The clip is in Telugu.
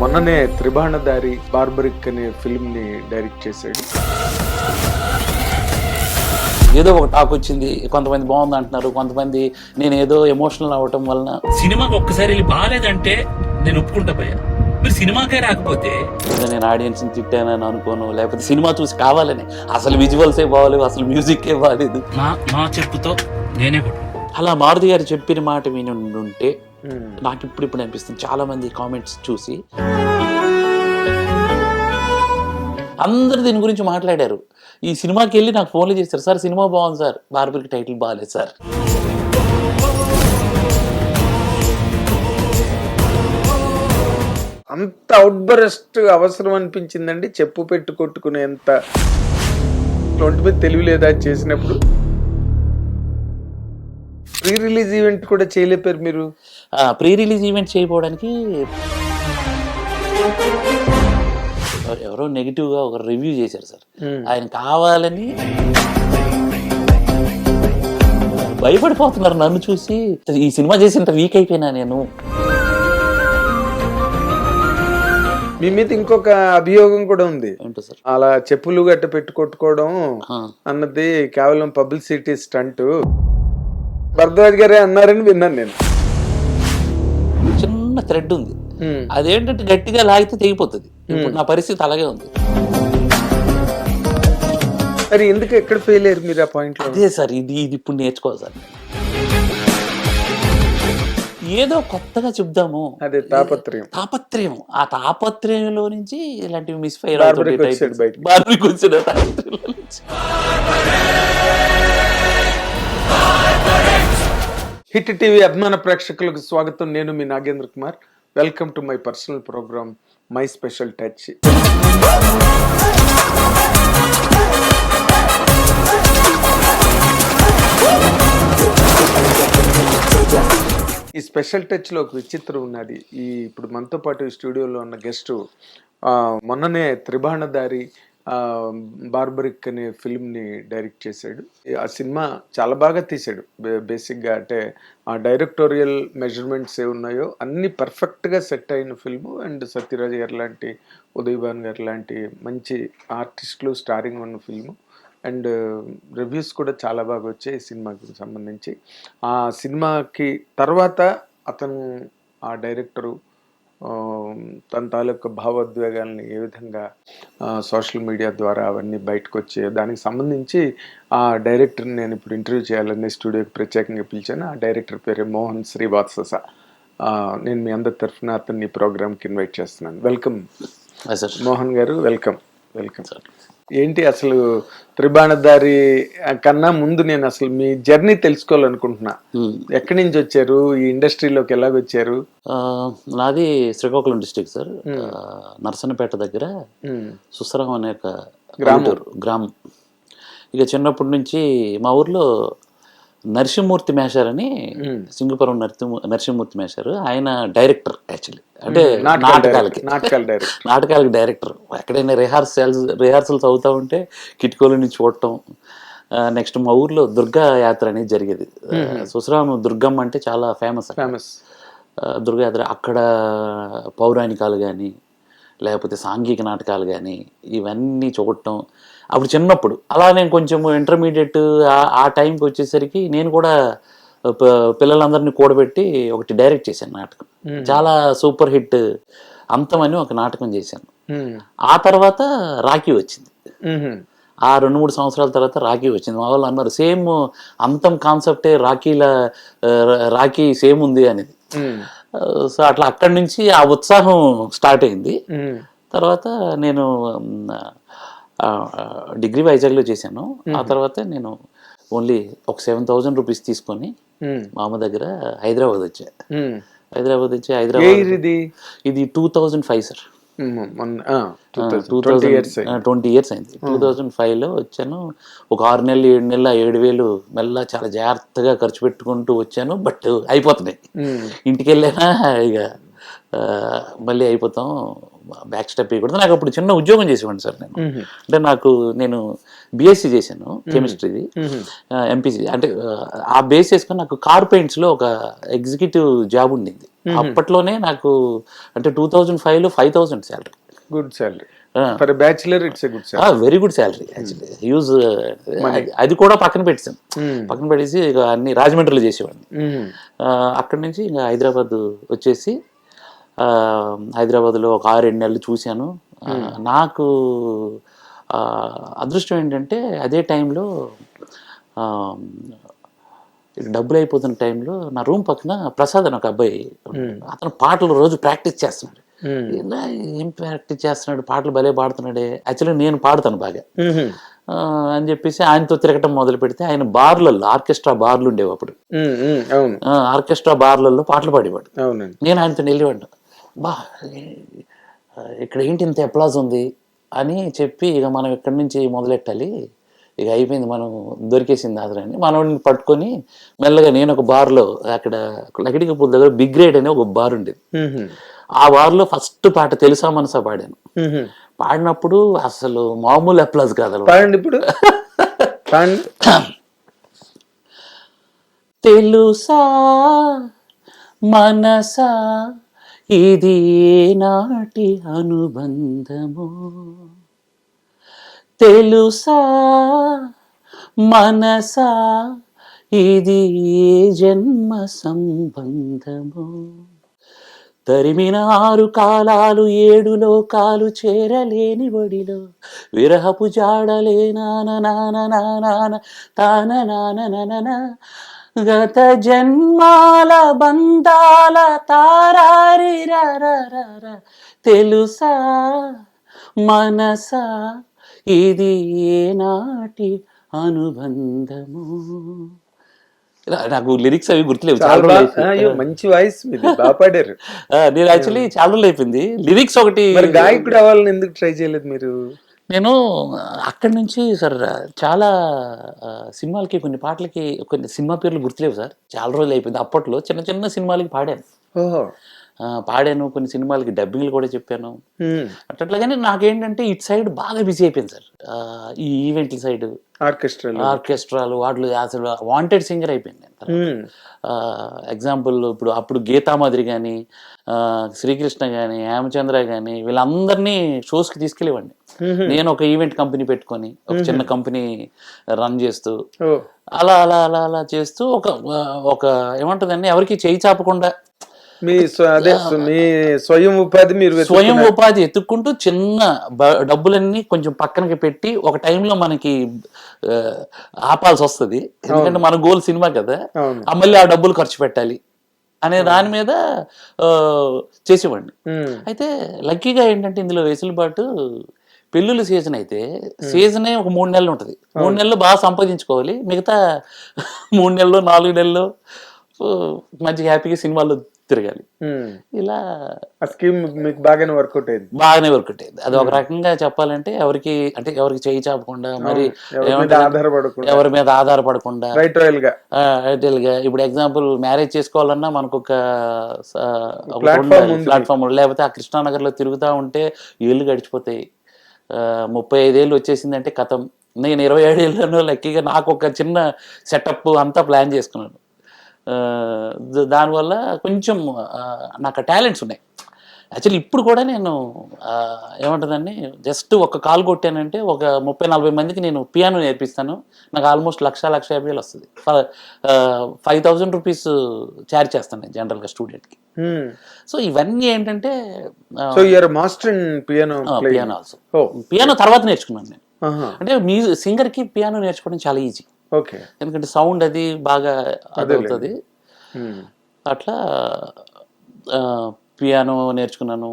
మొన్ననే త్రిబాణదారి బార్బరిక్ అనే ఫిల్మ్ని డైరెక్ట్ చేశాడు. ఏదో ఒక టాక్ వచ్చింది కొంతమంది బాగుంది అంటున్నారు కొంతమంది నేను ఏదో ఎమోషనల్ అవ్వటం వలన. సినిమాకి ఒక్కసారి వెళ్ళి బాగాలేదంటే నేను ఒప్పుకుంటా పోయా. మీరు సినిమాకే రాకపోతే? నేను ఆడియన్స్ తిట్టానని అనుకోను లేకపోతే సినిమా చూసి కావాలని. అసలు విజువల్సే బాగాలేవు అసలు మ్యూజిక్ ఏ బాగాలేదు. మా మా చెప్పుతో నేనే అలా మారుతి గారు చెప్పిన మాట విని ఉంటే. నాకు ఇప్పుడు ఇప్పుడు అనిపిస్తుంది. చాలా మంది కామెంట్స్ చూసి అందరు దీని గురించి మాట్లాడారు. ఈ సినిమాకి వెళ్ళి నాకు ఫోన్లు చేశారు. సార్ సినిమా బాగుంది సార్. బార్బర్కి టైటిల్ బాగాలేదు సార్. అంత అవుట్ అవసరం అనిపించిందండి. చెప్పు పెట్టు కొట్టుకునేంత. ఒంటి మీద తెలివి లేదా అది చేసినప్పుడు ప్రీ రిలీజ్ ఈవెంట్ కూడా చేయలేపారు మీరు? ప్రీ రిలీజ్ ఈవెంట్ చేయకపోవడానికి ఎవరో నెగిటివ్గా ఒక రివ్యూ చేశారు సార్. ఆయన కావాలని భయపడిపోతున్నారు నన్ను చూసి. ఈ సినిమా చేసి ఇంత వీక్ అయిపోయినా నేను. మీ మీద ఇంకొక అభియోగం కూడా ఉంది. అలా చెప్పులు గట్ట పెట్టి కొట్టుకోవడం ఆ, అన్నది కేవలం పబ్లిసిటీ స్టంట్. భరద్వాజ్ గారే అన్నారని విన్నాను నేను. చిన్న థ్రెడ్ ఉంది. అదేంటంటే గట్టిగా లాగితే తెగిపోతుంది. ఇప్పుడు నా పరిస్థితి అలాగే ఉంది. మరి ఎందుకు ఎక్కడ ఫెయిల్ అయ్యారు మీరు ఆ పాయింట్ అదే సార్ ఇది ఇది ఇప్పుడు నేర్చుకోవాలి సార్. ఏదో కొత్తగా చెప్దాము. అదే తాపత్రయం. తాపత్రయం. ఆ తాపత్రయంలో నుంచి ఇలాంటివి మిస్ ఫైర్ బార్బరీకి వచ్చాడు తాపత్రయంలో నుంచి. హిట్ టీవీ అభిమాన ప్రేక్షకులకు స్వాగతం. నేను మీ Nagendra Kumar. Welcome to my personal programme my special touch. ఈ స్పెషల్ టచ్లో ఒక విచిత్రం ఉన్నది. ఈ ఇప్పుడు మనతో పాటు ఈ స్టూడియోలో ఉన్న గెస్ట్ మొన్ననే త్రిబాణదారి బార్బరిక్ అనే ఫిల్మ్ని డైరెక్ట్ చేశాడు. ఆ సినిమా చాలా బాగా తీశాడు. బేసిక్గా అంటే ఆ డైరెక్టోరియల్ మెజర్మెంట్స్ ఏ ఉన్నాయో అన్ని పర్ఫెక్ట్గా సెట్ అయిన ఫిల్మ్ అండ్ సత్యరాజ్ గారు లాంటి ఉదయభాన్ గారు లాంటి మంచి ఆర్టిస్టులు స్టారింగ్ ఉన్న ఫిల్ము. అండ్ రివ్యూస్ కూడా చాలా బాగా వచ్చాయి సినిమాకి సంబంధించి. ఆ సినిమాకి తర్వాత అతను ఆ డైరెక్టరు తన తాలూకా భావోద్వేగాల్ని ఏ విధంగా సోషల్ మీడియా ద్వారా అవన్నీ బయటకు వచ్చే దానికి సంబంధించి ఆ డైరెక్టర్ని నేను ఇప్పుడు ఇంటర్వ్యూ చేయాలని స్టూడియోకి ప్రత్యేకంగా పిలిచాను. ఆ డైరెక్టర్ పేరు మోహన్ శ్రీవాత్సస. ఆ, నేను మీ అందరి తరఫున అతన్ని ప్రోగ్రామ్కి ఇన్వైట్ చేస్తున్నాను. వెల్కమ్. సార్ మోహన్ గారు వెల్కమ్. వెల్కమ్. ఏంటి అసలు త్రిబాణదారి కన్నా ముందు నేను అసలు మీ జర్నీ తెలుసుకోవాలనుకుంటున్నా. ఎక్కడి నుంచి వచ్చారు? ఈ ఇండస్ట్రీలోకి ఎలాగొచ్చారు? నాది శ్రీకాకుళం డిస్టిక్ సార్. నరసన్నపేట దగ్గర సుసరం అనే ఒక గ్రామం. పల్లెటూరు, గ్రామం. ఇక చిన్నప్పటి నుంచి మా ఊర్లో నరసింహమూర్తి మేషార్ అని ఉమ్. సింగపురం నరసింహ నరసింహమూర్తి మేషారు. ఆయన డైరెక్టర్ యాక్చువల్లీ అంటే నాటకాల నాటకాలకి. నాటకాలకి డైరెక్టర్. ఎక్కడైనా రిహార్సల్స్ రిహార్సల్స్ అవుతా ఉంటే కిటికీల నుంచి చూడటం నెక్స్ట్ మా ఊర్లో దుర్గా యాత్ర అనేది జరిగేది. సుసరాము దుర్గమ్మ అంటే చాలా ఫేమస్ ఫేమస్. దుర్గాయాత్ర అక్కడ పౌరాణికాలు కానీ లేకపోతే సాంఘిక నాటకాలు కానీ ఇవన్నీ చూడటం అప్పుడు చిన్నప్పుడు. అలా నేను కొంచెం ఇంటర్మీడియట్ ఆ టైంకి వచ్చేసరికి నేను కూడా పిల్లలందరినీ కూడబెట్టి ఒకటి డైరెక్ట్ చేశాను నాటకం. చాలా సూపర్ హిట్ అంతం అని ఒక నాటకం చేశాను. ఆ తర్వాత రాఖీ వచ్చింది. ఆ రెండు మూడు సంవత్సరాల తర్వాత రాఖీ వచ్చింది. మా వాళ్ళు అన్నారు సేమ్ అంతం కాన్సెప్టే రాఖీల రాఖీ సేమ్ ఉంది అనేది. సో అట్లా అక్కడి నుంచి ఆ ఉత్సాహం స్టార్ట్ అయింది. తర్వాత నేను డిగ్రీ వైజాగ్లో చేశాను. ఆ తర్వాత నేను ఓన్లీ ఒక సెవెన్ థౌజండ్ రూపీస్ తీసుకొని మా అమ్మ దగ్గర హైదరాబాద్ వచ్చా. హైదరాబాద్ వచ్చి హైదరాబాద్ ఇది ఇది two thousand five sir. Twenty years అయింది. టూ థౌజండ్ ఫైవ్లో వచ్చాను. ఒక ఆరు నెలలు ఏడు నెలలు ఏడు వేలు మెల్ల చాలా జాగ్రత్తగా ఖర్చు పెట్టుకుంటూ వచ్చాను బట్ అయిపోతున్నాయి. ఇంటికి వెళ్ళానా ఇక మళ్ళీ అయిపోతాం బ్యాక్ స్టెప్ వేయకూడదు నాకు అప్పుడు చిన్న ఉద్యోగం చేసేవాడిని సార్ నేను. అంటే నాకు నేను బిఎస్సి చేశాను కెమిస్ట్రీది ఎంపీసీ అంటే ఆ, బేస్ చేసుకొని నాకు కార్ పెయింట్స్లో ఒక ఎగ్జిక్యూటివ్ జాబ్ ఉండింది. అప్పట్లోనే నాకు అంటే టూ థౌజండ్ ఫైవ్లో five thousand salary good salary for bachelor it's good salary very good salary actually use అది కూడా పక్కన పెట్టాను పక్కన పెట్టేసి ఇక అన్ని రాజమండ్రిలో చేసేవాడిని. అక్కడి నుంచి ఇంకా హైదరాబాద్ వచ్చేసి హైదరాబాద్లో ఒక ఆరు రెండు నెలలు చూశాను. నాకు అదృష్టం ఏంటంటే అదే టైంలో డబ్బులు అయిపోతున్న టైంలో నా రూమ్ పక్కన ప్రసాద్ అని ఒక అబ్బాయి. అతను పాటలు రోజు ప్రాక్టీస్ చేస్తున్నాడు. ఇలా ఏం ప్రాక్టీస్ చేస్తున్నాడు? పాటలు భలే పాడుతున్నాడే. యాక్చువల్లీ నేను పాడుతాను బాగా. అని చెప్పేసి ఆయనతో తిరగటం మొదలు పెడితే ఆయన బార్లలో ఆర్కెస్ట్రా బార్లు ఉండేవి అప్పుడు. ఆర్కెస్ట్రా బార్లలో పాటలు పాడేవాడు. నేను ఆయనతో వెళ్ళేవాడు బా ఇక్కడ ఏంటి ఇంత అప్లాజ్ ఉంది అని చెప్పి ఇక మనం ఇక్కడి నుంచి మొదలెట్టాలి. ఇక అయిపోయింది మనం దొరికేసింది ఆదరని మనోడిని పట్టుకొని మెల్లగా నేను ఒక బార్లో అక్కడ లకిడికపూర్ దగ్గర బిగ్ గ్రేడ్ అనే ఒక బార్ ఉండేది. ఆ బార్లో ఫస్ట్ పాట తెలుసా మనసా పాడాను. పాడినప్పుడు అసలు మామూలు అప్లాజ్ కాదు. పాడండి ఇప్పుడు. తెలుసా మనసా ఇది నాటి అనుబంధము? తెలుసా? మనసా? ఇది ఏ జన్మ సంబంధము? తరిమిన ఆరు కాలాలు ఏడు లోకాలు చేరలేని ఒడిలో విరహపు జాడలే నాన నాన నాన తాన నాన నన గత జన్మాల బంధాల తారారి. తెలుసా? మనసా? ఇది ఏనాటి అనుబంధము? నాకు లిరిక్స్ అవి గుర్తులేవు చాలా మంచి వాయిస్ బాగా పాడారు నేను యాక్చువల్లీ చాలా రోజులు అయిపోయింది లిరిక్స్ ఒకటి గాయకుడు అవ్వాలని ఎందుకు ట్రై చేయలేదు మీరు? నేను అక్కడి నుంచి సార్ చాలా సినిమాలకి కొన్ని పాటలకి కొన్ని సినిమా పేర్లు గుర్తులేవు సార్. చాలా రోజులు అయిపోయింది అప్పట్లో చిన్న చిన్న సినిమాలకి పాడాను. పాడాను కొన్ని సినిమాలకి డబ్బింగ్లు కూడా చెప్పాను. అట్లాగానే నాకేంటంటే ఇటు సైడ్ బాగా బిజీ అయిపోయింది సార్. ఈ ఈవెంట్ల సైడ్. ఆర్కెస్ట్రాలో. ఆర్కెస్ట్రాలు వాటిలో అసలు వాంటెడ్ సింగర్ అయిపోయింది. ఎగ్జాంపుల్ ఇప్పుడు అప్పుడు గీతామాదిరి కానీ శ్రీకృష్ణ కానీ హేమచంద్ర కానీ వీళ్ళందరినీ షోస్కి తీసుకెళ్ళేవాడిని. నేను ఒక ఈవెంట్ కంపెనీ పెట్టుకొని ఒక చిన్న కంపెనీ రన్ చేస్తూ అలా అలా అలా అలా చేస్తూ ఒక ఒక ఏమంటుందండి ఎవరికి చేయి చాపకుండా మీ అదే మీ స్వయం ఉపాధి మీరు స్వయం. ఉపాధి ఎత్తుక్కుంటూ చిన్న డబ్బులన్నీ కొంచెం పక్కనకి పెట్టి ఒక టైంలో మనకి ఆపాల్సి వస్తుంది. ఎందుకంటే మన గోల్ సినిమా కదా. మళ్ళీ ఆ డబ్బులు ఖర్చు పెట్టాలి అనే దాని మీద చేసేవాడిని. అయితే లక్కీగా ఏంటంటే ఇందులో వెసులుబాటు పెళ్ళిళ్ళ సీజన్ అయితే సీజనే ఒక మూడు నెలలు ఉంటుంది. మూడు నెలలు బాగా సంపాదించుకోవాలి. మిగతా మూడు నెలలు నాలుగు నెలలు ఆ, మంచిగా హ్యాపీగా సినిమాల్లో తిరగాలి. ఇలా ఆ స్కీమ్ మీకు బాగానే వర్కౌట్ అయింది. బాగానే వర్క్ అయ్యింది అది ఒక రకంగా చెప్పాలంటే ఎవరికి అంటే ఎవరికి చేయి చాపకుండా మరి ఎవరి మీద? ఆధారపడకుండా. ఎవరి మీద ఆధారపడకుండా. రైట్ రాయల్గా. ఇప్పుడు ఎగ్జాంపుల్ మ్యారేజ్ చేసుకోవాలన్నా మనకు ఒక. ప్లాట్ఫామ్ లేకపోతే ఆ కృష్ణానగర్లో తిరుగుతూ ఉంటే ఏళ్ళు గడిచిపోతాయి. ముప్పై ఐదేళ్ళు వచ్చేసిందంటే కథం. నేను ఇరవై ఏడేళ్ళలో లక్కీగా నాకు ఒక చిన్న సెటప్ అంతా ప్లాన్ చేసుకున్నాను. దానివల్ల కొంచెం నాకు టాలెంట్స్ ఉన్నాయి. యాక్చువల్లీ ఇప్పుడు కూడా నేను ఏమంటుందండి జస్ట్ ఒక కాల్ కొట్టానంటే ఒక ముప్పై నలభై మందికి నేను పియానో నేర్పిస్తాను. నాకు ఆల్మోస్ట్ లక్ష లక్ష యాభై వేలు వస్తుంది. ఫైవ్ థౌజండ్ రూపీస్ చార్జ్ చేస్తాను నేను జనరల్గా స్టూడెంట్కి. సో ఇవన్నీ ఏంటంటే so you're master in piano piano also piano తర్వాత నేర్చుకున్నాను నేను. అంటే మ్యూజిక్ సింగర్కి పియానో నేర్చుకోవడం చాలా ఈజీ ఓకే. ఎందుకంటే సౌండ్ అది బాగా అదవుతుంది. అట్లా పియానో నేర్చుకున్నాను.